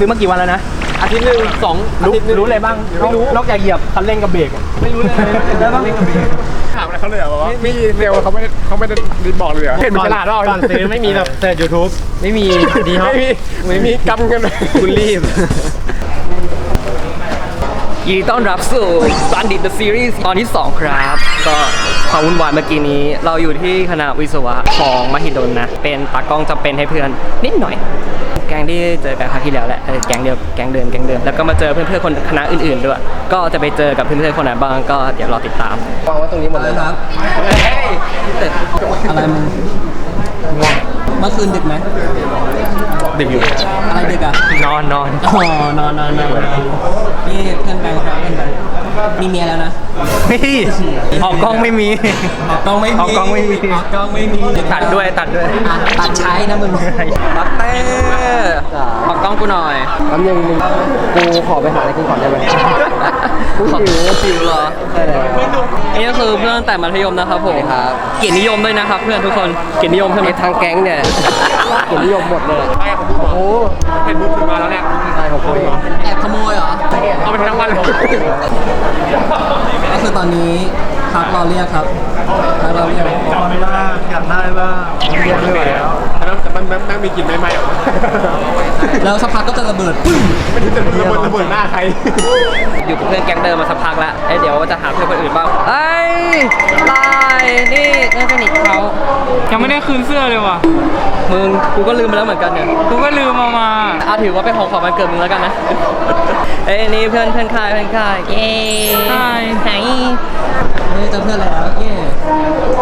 ซื้อมากี่วันแล้วนะอาทิตย์หนึ่งสองอารู้ทิตย์หนึ่งรู้เลยบ้างไม่รู้นอกจากเหยียบคันเร่งกับเบรกอะไม่รู้เลยแล้วบ้างถามอะไรเขาเลยเหรอว่ามีเร็วเขาไม่ได้เขาไม่ได้บอกเลยเหรอเห็นมันฉลาดหรอก่อนซื้อไม่มีแบบเสิร์ชยูทูบไม่มีดีฮอไม่มีไม่มีกำกันเลยคุณรีบยินดีต้อนรับสู่ Bandit the Series ตอนที่ 2 ครับ ก็ความวุ่นวายเมื่อกี้นี้ เราอยู่ที่คณะวิศวะของมหิดลนะ เป็นตากล้องจำเป็นให้เพื่อนนิดหน่อย แก๊งที่เจอกันครั้งที่แล้วแหละเออแก๊งเดิมแก๊งเดิมแก๊งเดิมแล้วก็มาเจอเพื่อนๆคนคณะอื่นๆด้วย ก็จะไปเจอกับเพื่อนๆคนไหนบ้างก็เดี๋ยวรอติดตามวางไว้ตรงนี้หมดเลยครับอะไรมึง เมื่อคืนดึกไหมดึกอยู่อะไรดึกอะนอนนอน อ๋อนอนนอนนอนนี่เพื่อนแบงค์ครับเพื่อนแบงค์มีเมียแล้วนะเฮ้ยออกกล้องไม่มี ออกกล้องไม่มีออกกล้องไม่มี ออกกล้องไม่มีตัดด้วยตัดด้วยอะตัดใช้นะมึงบักเต้ออกกล้องกูหน่อยแป๊บนึงมึงกูขอไปหาอะไรกินก่อนได้ไหม กูหิวหิวเหรอใช่แล้วนี่ก็คือเพื่อนตั้งแต่มัธยมนะครับผมครับเกียรตินิยมด้วยนะครับ เพื่อนทุกคนเกียรตินิยมใช่ไหมทางแก๊งเนี่ยเกียรตินิยมหมดเลยใช่ของบูบอกโอ้เห็นบูถึงมาแล้วเนี่ยใช่ของกูเองแอบขโมยเหรอเอาไปทั้งวันเลยก็คือตอนนี้พักรอเรียกครับพักรอเรียกแล้ว แต่มันมันมีกลิ่นไหม้ๆออกมาแล้วสักพักก็จะระเบิดปึ้งไม่รู้จะระเบิดระเบิดหน้าใครอยู่กับเพื่อนแก๊งเดิมมาสักพักแล้วเอ้ยเดี๋ยวจะหาเพื่อนคนอื่นบ้างเอ้ยลายนี่เพื่อนสนิทเขายังไม่ได้คืนเสื้อเลยว่ะมึงกูก็ลืมไปแล้วเหมือนกันเนี่ยกูก็ลืมเอามาเอาถือว่าเป็นของขวัญวันเกิดมึงแล้วกันนะเอ้ยนี่เพื่อนเพื่อนค่ายเพื่อนค่ายเย้ Hi ไหนเฮ้ยเจอเพื่อนแล้วเย่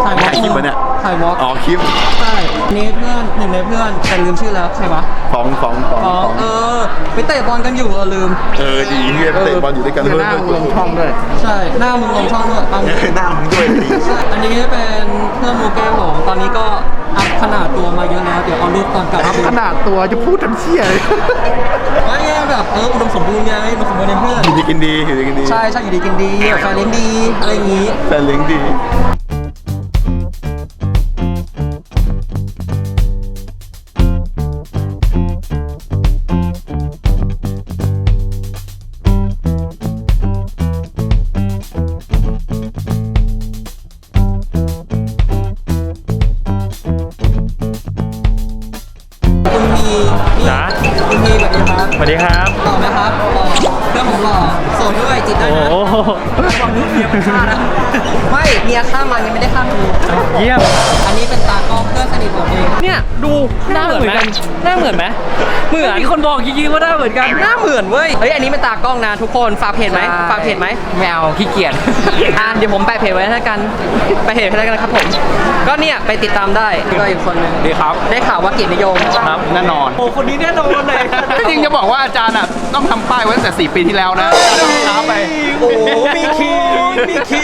ถ่ายวอล์กถ่ายคลิปปะเนี่ยถ่ายวอล์กอ๋อคลิปใช่ นี่เพื่อนหนึ่งในเพื่อนแต่ลืมชื่อแล้วใครวะสองสองสองอ๋อสองเออ ไปเตะบอลกันอยู่เออลืม เออดีเฮียเตะบอลอยู่ด้วยกันหน้ามึงลงช่องด้วยใช่หน้ามึงลงช่องด้วยเอาเออหน้ามึงด้วยดีใช่อันนี้เป็นเพื่อนโมเกลผมตอนนี้ก็อัพขนาดตัวมาเยอะแล้วเดี๋ยวเอารูปตอนกลับอัพขนาดตัวจะพูดทำเชี่ยเลยไม่ไงแบบเอออุดมสมบูรณ์ไงอุดมสมบูรณ์ในเพื่อนอยู่ดีกินดีอยู่ดีกินดีใช่ใช่อยู่ดีกินดีแบบไฟเลี้ยงดีอะไรอย่างงี้แต่เลี้ยงดี โสดด้วยจิตได้นะโอ้โหบอกลูกเมียมันฆ่านะ ไม่เมียฆ่ามันยังไม่ได้ฆ่ากูเยี่ยม อันนี้เป็นตากล้องเพื่อนสนิทผมเองเนี่ยดูหน้าเหมือนไหมหน้าเหมือนไหมเหมือนมีคนบอกจริงๆว่าหน้าเหมือนกัน หน้าเหมือนเว้ย เฮ้ยอันนี้เป็นตากล้องนะทุกคนฝากเพจไหมฝากเพจไหมแมวขี้เกียจอะเดี๋ยวผมแปะเพจไว้ให้แล้วกันไปเพจให้แล้วกันครับผม ก็เนี่ยไปติดตามได้ก็อีกคนหนึงดีครับ ได้ข่าวว่าเกียรตินิยม ครับแน่นอนโอ้คนนี้แน่นอนเลยจริงจะบอกว่าอาจารย์อะต้องทำป้ายไว้ตั้งแต่ 4 ปีที่แล้วนะช้าไปโอ้มีคิงมีคิ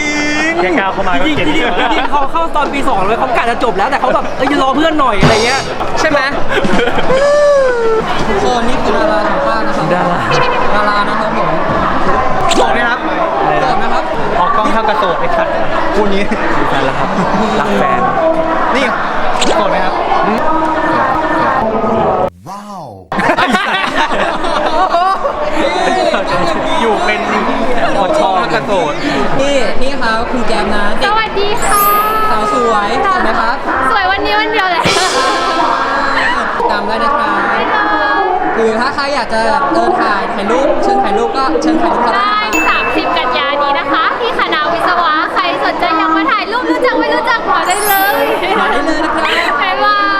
งแกก้าวเข้ามาก็จริงเกียรจติรินิงยมจริงเขาเข้าตอนปีสองเลยเขากะจะจบแล้วแต่เขาแบบเอ้ยรอเพื่อนหน่อยอะไรเงี้ยใช่ไหมทุกคนนี่คือดาราของบ้านนะครับดาราดารานะครับผมโสดไหมครับโสดนะครับออกกล้องเท่ากับโสดไอ้สัตว์คู่นี้มีแฟนแล้วครับรักแฟนนี่โสดไหมครับาใครอยากจะเดินถ่ายถ่ายรูปเชิญถ่ายรูปก็เชิญถ่ายรูปก็ได้ได้ นะครับ30 กันยานี้นะคะ ที่คณะวิศวะ ใครสนใจอยากมาถ่ายรูปรู้จักไม่รู้จักมาได้เลย มาได้เลยนะครับ บ๊ายบาย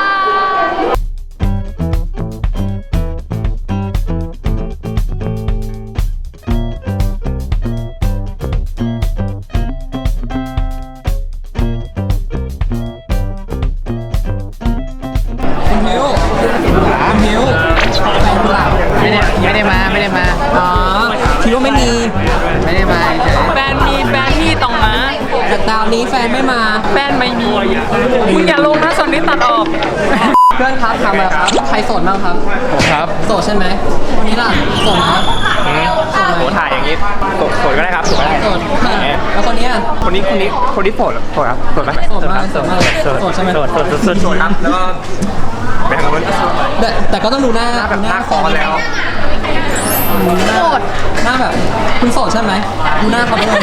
าวนี้แฟนไม่มาแฟนไม่มีมึงอย่าลงนะส่วนนี้ตัดออก เพื่อนครับถามเลยครับใครโสดบ้างครับ ผมครับโสดใช่ไหมคนนี้ล่ะโสดไหมโสดไหมโสดถ่ายอย่างนี้โสดโสดก็ได้ครับโสดก็ได้โสดค่ะแล้วคนเนี้ยคนนี้คนนี้คนนี้โสดโสดครับโสดไหมโสดมากโสดมากเลยโสดใช่ไหมโสดโสดโสดโสดโสดครับแล้วก็ไปทางนู้นแต่แต่ก็ต้องดูหน้าหน้าแบบหน้าคอแฟนแล้ว โสดหน้าแบบคุณโสดใช่ไหมดูหน้าเขาด้วย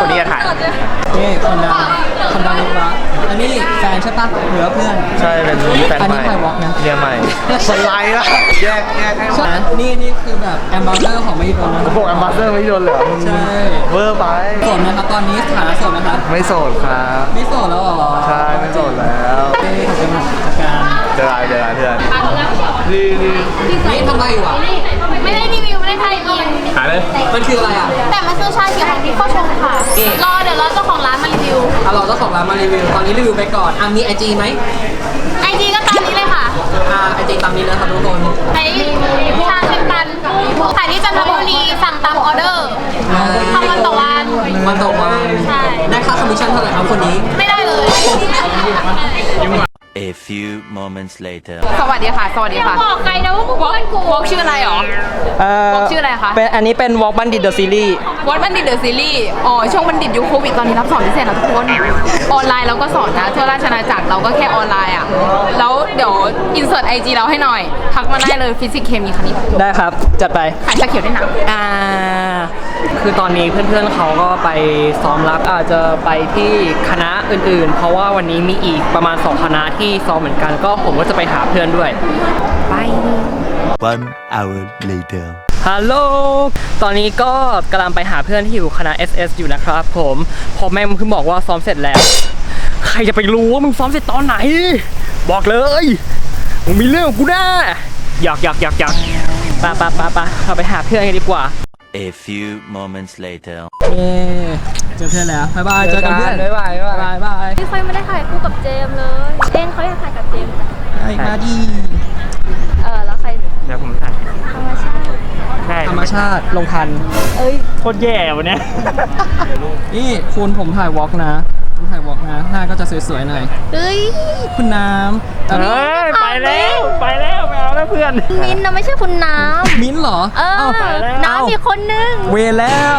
คนนี้จะถ่าย นี่คนดังคนดังลูกรักอันนี้แฟนใช่ปะหรือว่าเพื่อน ใช่เป็นแฟนอันใหนี้ม่ใครวอล์กนะเรียใหม่สไลด์ละแยกแยกให้หมใช่ดไหมนี่นี่คือแบบแอมบาสเดอร์ของไม่โดนนะพวกแอมบาสเดอร์ไม่โดนเหรอใช่ เวอร์ไป โสดนะครับตอนนี้สถานะโสดนะครับไม่โสดครับไม่โสดแล้วเหรอใช่ไม่โสดแล้วเอ้ยขอบคุณมากจากการเจอกันเจอกันเพื่อนดีดีนี่ทำไมอยู่อะ อนนี้รีวิวไปก่อนอะมีไอจีไหมไอจีก็ตามนี้เลยค่ะอ่าไอจีตามนี้นะครับทุกคนใช้ชาเชนตันขายที่จันทบุรีสั่งตามออเดอร์ทำวันต่อวันวันต่อวันใช่ได้ค่าคอมมิชชั่นเท่าไหร่ครับคนนี้ ไม่ได้เลย A few moments later. สวัสดีค่ะ สวัสดีอย่าค่ะบอกใครนะว่ามึงเพื่อนกูวอล์กชื่ออะไรหรอ เอ่อวอล์กชื่ออะไรคะ เป็นอันนี้เป็นวอล์กบันดิตเดอะซีรีส์วอล์กบัณฑิตเดอะซีรีส์อ๋อ ช่วงบัณฑิตยุคโควิดตอนนี้รับสอนพิเศษแล้วทุกคน ออนไลน์เราก็สอนนะ ทั่วราชอาณาจักรเราก็แค่ออนไลน์อะ แล้วเดี๋ยวอินเสิร์ตไอจีเราให้หน่อย ทักมาได้เลยฟิสิกส์เคมีคณิตได้ครับ จัดไปขายชาเขียวด้วยนะ อ่าคือตอนนี้เพื่อนๆเขาก็ไปซ้อมรับอาจจะไปที่คณะอื่นๆ เพราะว่าวันนี้มีอีกประมาณ 2 คณะที่ซ้อมเหมือนกัน ก็ผมก็จะไปหาเพื่อนด้วย ไป One hour later. ฮัลโหล ตอนนี้ก็กำลังไปหาเพื่อนที่อยู่คณะ SS อยู่นะครับผมพอแม่มึงเพิ่งบอกว่าซ้อมเสร็จแล้ว ใครจะไปรู้ว่ามึงซ้อมเสร็จตอนไหน บอกเลย มึงมีเรื่องกับกูแน่อยากอยากอยากอยากปะปะปะปะเราไปหาเพื่อนกันดีกว่า A few moments later. เย้เจอเพื่อนแล้วบ๊ายบายเจอกันเพื่อนบ๊ายบายบ๊ายบายบ๊ายบายพี่ค่อยไม่ได้ถ่ายคู่กับเจมส์เลยเจนเขาอยากถ่ายกับเจมส์จ้ะไอ้มาดีเออแล้วใครเดี๋ยวผมถ่ายธรรมชาติใช่ธรรมชาติลงทันโคตรแย่วันเนี้ยนี่คุณผมถ่ายวอล์กนะผมถ่ายวอล์กนะหน้าก็จะสวยๆหน่อย เฮ้ยคุณน้ำแต่เฮ้ยไปแล้วไปแล้วไม่เอาแล้วเพื่อน มินท์นะไม่ใช่คุณน้มิ้นท์เหรอำเออเอ้าน้ำอีกคนนึงเวรแล้ว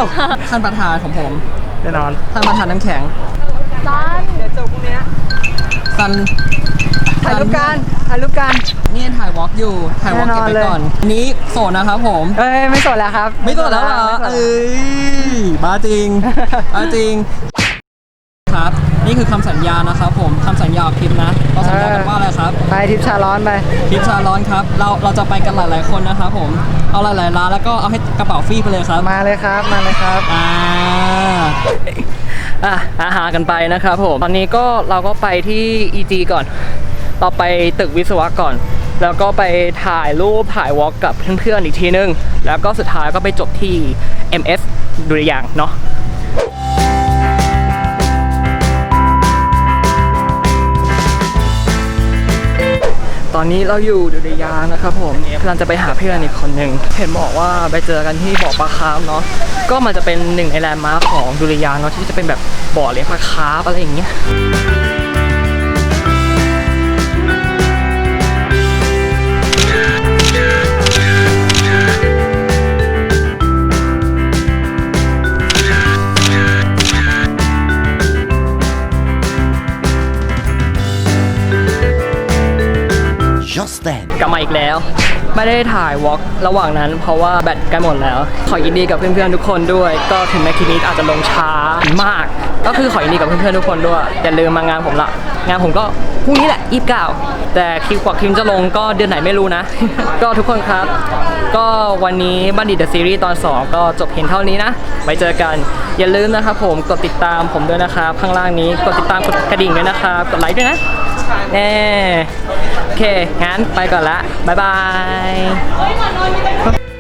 ท่านประธานของผมแน่นอน ท่านประธานน้ำแข็งร้านซันถ่ายรูปกันถ่ายรูปกัน นี่ถ่ายวอล์กอยู่ถ่ายวอล์กแน่นเก็อบนไปเลย ก่อนนี้โสดนะครับผม เอ้ยไม่สดแล้วครับไม่โสดแล้วเหรอไม่สดเอ้ยบ้าจริงบ้าจริงครับ นี่คือคำสัญญานะครับผมคำสัญญากับพิมพ์นะเราสัญญากันว่าอะไรครับไปทิปชาร้อนไป พิมพ์ชาร้อนครับเราเราจะไปกันหลายๆคนนะครับผมเอาหลายๆร้านแล้วก็เอาให้กระเป๋าฟรีไปเลยครับมาเลยครับ มาเลยครับ อ่าอะอาหากันไปนะครับผมตอนนี้ก็เราก็ไปที่ EG ก่อน เราไปตึกวิศวะก่อน แล้วก็ไปถ่ายรูปถ่ายวอล์กกับเพื่อนๆอีกทีนึง แล้วก็สุดท้ายก็ไปจบที่ MS ดุริยางค์เนาะ ตอนนี้เราอยู่ดุริยางค์นะครับผมกำลังจะไปหาเพื่อนอีกคนหนึ่งเห็นบอกว่าไปเจอกันที่บ่อปลาคาร์ฟเนาะก็มันจะเป็นหนึ่งในแลนด์มาร์คของดุริยางค์เนาะที่จะเป็นแบบบ่อเลี้ยงปลาคาร์ฟอะไรอย่างเงี้ย มาอีกแล้ว ไม่ได้ถ่ายวอล์กระหว่างนั้น เพราะว่าแบตใกล้หมดแล้ว ขอยินดีกับเพื่อนๆทุกคนด้วย ก็ถึงแม้คลิปนี้อาจจะลงช้ามาก ก็คือขอยินดีกับเพื่อนๆทุกคนด้วยอย่าลืมมางานผมละ งานผมก็พรุ่งนี้แหละ29แต่คลิปกว่าคลิปจะลงก็เดือนไหนไม่รู้นะ ก็ทุกคนครับ ก็วันนี้บัณฑิตเดอะซีรีส์ตอน 2 ก็จบเพียงเท่านี้นะไว้เจอกันอย่าลืมนะครับผมกดติดตามผมด้วยนะครับข้างล่างนี้กดติดตามกดกระดิ่งด้วยนะครับกดไลค์ด้วยนะ เน่โอเค งั้นไปก่อนละ บ๊ายบาย